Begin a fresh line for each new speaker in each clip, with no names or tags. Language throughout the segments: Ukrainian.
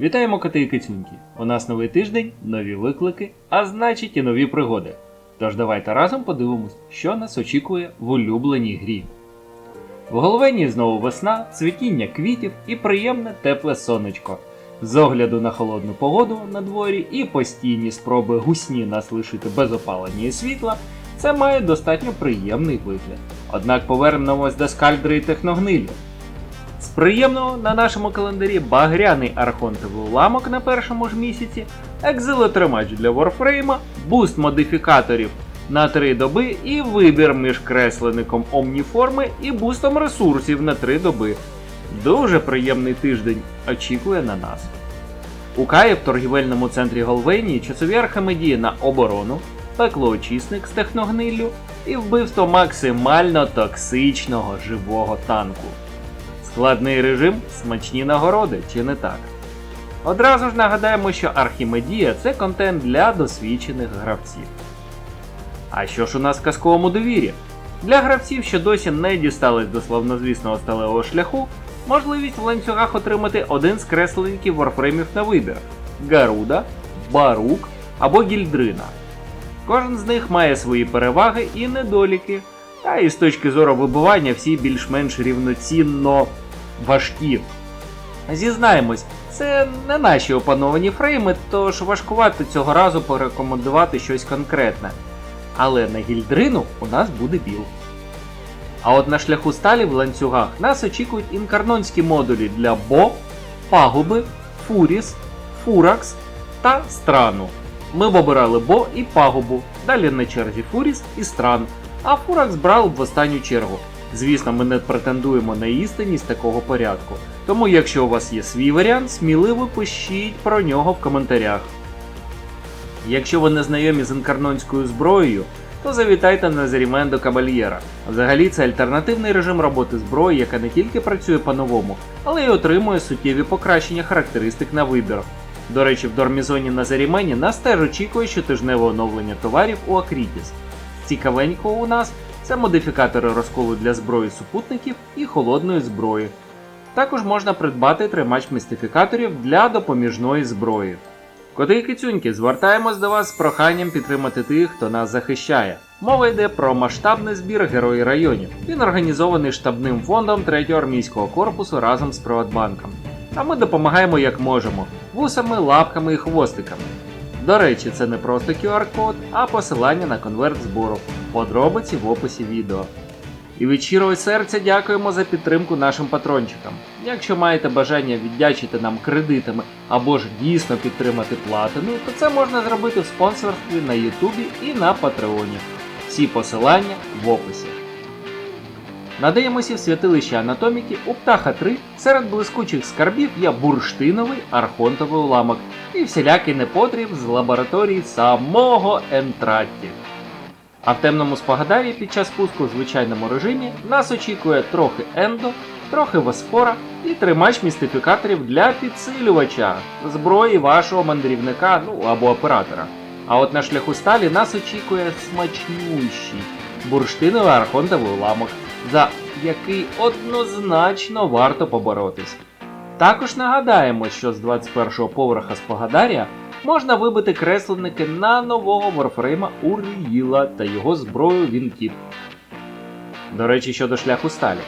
Вітаємо коти і кицюньки. У нас новий тиждень, нові виклики, а значить і нові пригоди. Тож давайте разом подивимось, що нас очікує в улюбленій грі. В головені знову весна, цвітіння квітів і приємне тепле сонечко. З огляду на холодну погоду на дворі і постійні спроби гусні нас лишити без опалення і світла, це має достатньо приємний вигляд. Однак повернемось до скальдри і техногнилі. З приємного на нашому календарі багряний архонтовий уламок на першому ж місяці, екзилотримач для Warframe, буст модифікаторів на 3 доби і вибір між кресленником Омніформи і бустом ресурсів на 3 доби. Дуже приємний тиждень очікує на нас. У Каї в торгівельному центрі Голвенії часові архимедії на оборону, пеклоочисник з техногниллю і вбивство максимально токсичного живого танку. Складний режим, смачні нагороди, чи не так? Одразу ж нагадаємо, що Архімедія це контент для досвідчених гравців. А що ж у нас в казковому довірі? Для гравців, що досі не дістались до славнозвісного сталевого шляху, можливість в ланцюгах отримати один з кресленників варфреймів на вибір: Гаруда, Барук або Гільдрина. Кожен з них має свої переваги і недоліки, та і з точки зору вибивання всі більш-менш рівноцінно важкі. Зізнаємось, це не наші опановані фрейми, тож важкувато цього разу порекомендувати щось конкретне. Але на гільдрину у нас буде біл. А от на шляху сталі в ланцюгах нас очікують інкарнонські модулі для Бо, Пагуби, Фуріс, Фуракс та Страну. Ми б обирали Бо і Пагубу, далі на черзі Фуріс і Стран, а Фуракс брав в останню чергу. Звісно, ми не претендуємо на істинність такого порядку. Тому, якщо у вас є свій варіант, сміливо пишіть про нього в коментарях. Якщо ви не знайомі з інкарнонською зброєю, то завітайте на Зерімендо Кабальєра. Взагалі це альтернативний режим роботи зброї, яка не тільки працює по-новому, але й отримує суттєві покращення характеристик на вибір. До речі, в Дормізоні на Зарімені нас теж очікує щотижневе оновлення товарів у Акрітіс. Цікавенько у нас це модифікатори розколу для зброї супутників і холодної зброї. Також можна придбати тримач містифікаторів для допоміжної зброї. Коти і кицюньки, звертаємось до вас з проханням підтримати тих, хто нас захищає. Мова йде про масштабний збір Герої районів. Він організований штабним фондом 3-го армійського корпусу разом з Приватбанком. А ми допомагаємо як можемо вусами, лапками і хвостиками. До речі, це не просто QR-код, а посилання на конверт збору. Подробиці в описі відео. І від щирого серця дякуємо за підтримку нашим патрончикам. Якщо маєте бажання віддячити нам кредитами або ж дійсно підтримати платиною, то це можна зробити в спонсорстві на Ютубі і на Патреоні. Всі посилання в описі. Надаємося в святилище анатоміки у птаха 3 серед блискучих скарбів є бурштиновий архонтовий уламок і всілякий непотріб з лабораторії самого Ентратті. А в темному спогадарі під час пуску в звичайному режимі нас очікує трохи ендо, трохи восфора і тримач містифікаторів для підсилювача зброї вашого мандрівника ну або оператора. А от на шляху сталі нас очікує смачнющий бурштиновий архонтовий уламок, за який однозначно варто поборотись. Також нагадаємо, що з 21-го поверха Спогадарія можна вибити кресленники на нового варфрейма Уріїла та його зброю Вінкіп. До речі, щодо шляху сталі.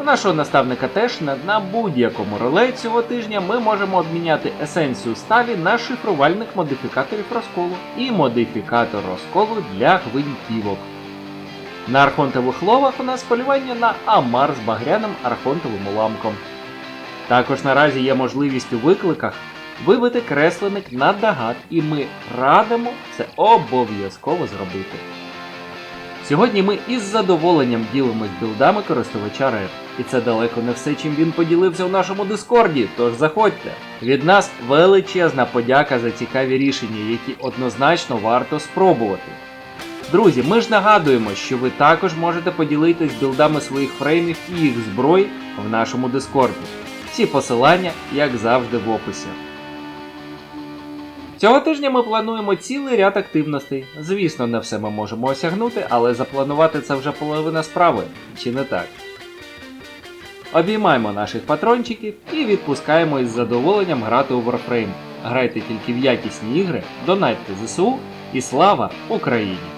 У нашого наставника теж на будь-якому реле цього тижня ми можемо обміняти есенцію сталі на шифрувальник модифікаторів розколу і модифікатор розколу для гвинтівок. На архонтових ловах у нас полювання на Амар з багряним архонтовим уламком. Також наразі є можливість у викликах вибити кресленик на дагат, і ми радимо це обов'язково зробити. Сьогодні ми із задоволенням ділимось білдами користувача Red. І це далеко не все, чим він поділився в нашому дискорді, тож заходьте. Від нас величезна подяка за цікаві рішення, які однозначно варто спробувати. Друзі, ми ж нагадуємо, що ви також можете поділитись білдами своїх фреймів і їх зброї в нашому дискорді. Всі посилання, як завжди, в описі. Цього тижня ми плануємо цілий ряд активностей. Звісно, не все ми можемо осягнути, але запланувати це вже половина справи, чи не так? Обіймаємо наших патрончиків і відпускаємо із задоволенням грати у Warframe. Грайте тільки в якісні ігри, донайте ЗСУ і слава Україні!